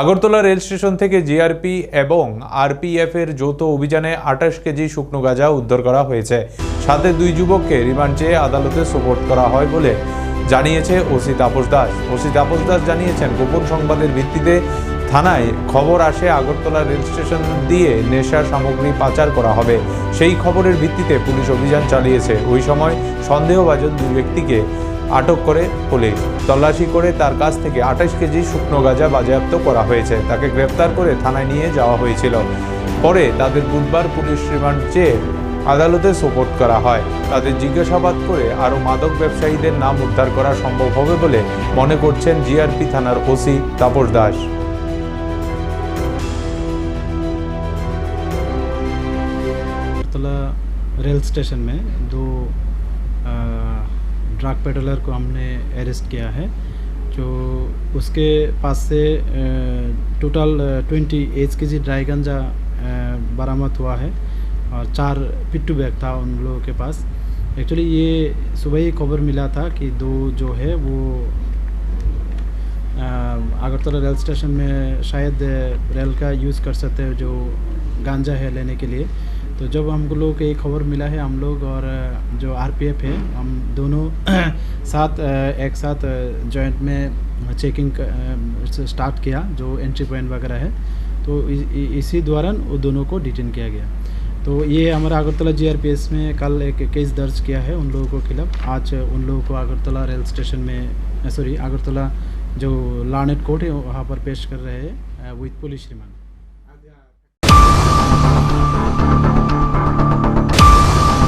Agartala rail station থেকে GRP এবং RPF এর যৌথ অভিযানে আঠাশ কেজি শুকনো গাঁজা উদ্ধার করা হয়েছে। সাথে দুই যুবককে রিমান্ড চেয়ে আদালতে সোপোর্ট করা হয় বলে জানিয়েছে ওসি তাপস দাস। ওসি তাপস দাস জানিয়েছেন, গোপন সংবাদের ভিত্তিতে থানায় খবর আসে আগরতলা রেল স্টেশন দিয়ে নেশা সামগ্রী পাচার করা হবে। সেই খবরের ভিত্তিতে পুলিশ অভিযান চালিয়েছে। ওই সময় সন্দেহভাজন দুই ব্যক্তিকে আটক করে পুলিশ তল্লাশি করে তার কাছ থেকে আঠাশ কেজি শুকনো গাঁজা বাজেয়াপ্ত করা হয়েছে তাকে গ্রেপ্তার করে থানায় নিয়ে যাওয়া হয়েছিল পরে তাদের বুধবার পুলিশ রিমান্ড চেয়ে আদালতে সোপোর্ট করা হয় তাদের জিজ্ঞাসাবাদ করে আরও মাদক ব্যবসায়ীদের নাম উদ্ধার করা সম্ভব হবে বলে মনে করছেন জিআরপি থানার ওসি তাপস দাস तला रेल स्टेशन में दो ड्रग पेडलर को हमने अरेस्ट किया है, जो उसके पास से टोटल ट्वेंटी एच के जी ड्राई गंजा बरामद हुआ है और चार पिट्टू बैग था उन लोगों के पास। एक्चुअली ये सुबह ही खबर मिला था कि दो जो है वो अगरतला रेल स्टेशन में शायद रेल का यूज़ कर सकते हैं जो गांजा है लेने के लिए। तो जब हम लोग को ये खबर मिला है, हम लोग और जो आरपीएफ है, हम दोनों साथ एक साथ जॉइंट में चेकिंग स्टार्ट किया, जो एंट्री पॉइंट वगैरह है। तो इसी दौरान वो दोनों को डिटेन किया गया। तो ये हमारा अगरतला जीआरपीएस में कल एक केस दर्ज किया है उन लोगों के खिलाफ। आज उन लोगों को अगरतला रेल स्टेशन में सॉरी अगरतला जो लानेट कोर्ट है, वहाँ पर पेश कर रहे हैं विथ पुलिस रिमांड।